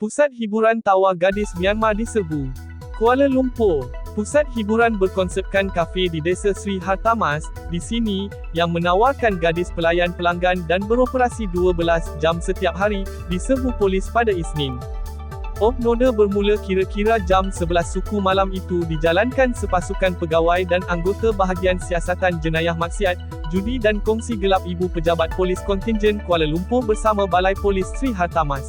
Pusat hiburan tawa gadis Myanmar diserbu. Kuala Lumpur. Pusat hiburan berkonsepkan kafe di Desa Sri Hartamas, di sini, yang menawarkan gadis pelayan pelanggan dan beroperasi 12 jam setiap hari, diserbu polis pada Isnin. Op Noda bermula kira-kira jam 11 suku malam itu dijalankan sepasukan pegawai dan anggota bahagian siasatan jenayah maksiat, judi dan kongsi gelap ibu pejabat polis kontingen Kuala Lumpur bersama Balai Polis Sri Hartamas.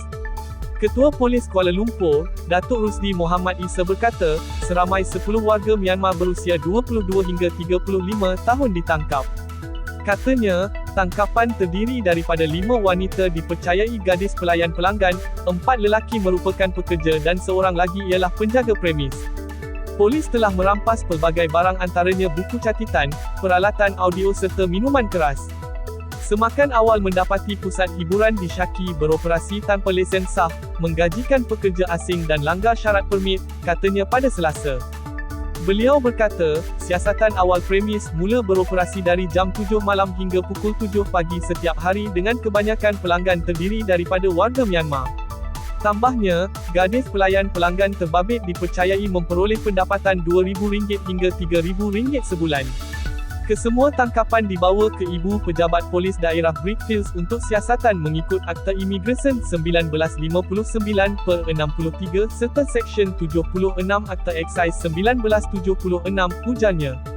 Ketua Polis Kuala Lumpur, Datuk Rusdi Muhammad Isa berkata, seramai 10 warga Myanmar berusia 22 hingga 35 tahun ditangkap. Katanya, tangkapan terdiri daripada lima wanita dipercayai gadis pelayan pelanggan, empat lelaki merupakan pekerja dan seorang lagi ialah penjaga premis. Polis telah merampas pelbagai barang antaranya buku catatan, peralatan audio serta minuman keras. Semakan awal mendapati pusat hiburan di Syaki beroperasi tanpa lesen sah, menggajikan pekerja asing dan langgar syarat permit, katanya pada Selasa. Beliau berkata, siasatan awal premis mula beroperasi dari jam 7 malam hingga pukul 7 pagi setiap hari dengan kebanyakan pelanggan terdiri daripada warga Myanmar. Tambahnya, gadis pelayan pelanggan terbabit dipercayai memperoleh pendapatan RM2,000 hingga RM3,000 sebulan. Kesemua tangkapan dibawa ke Ibu Pejabat Polis Daerah Brickfields untuk siasatan mengikut Akta Immigration 1959 per 63 serta Seksyen 76 Akta Excise 1976, ujarnya.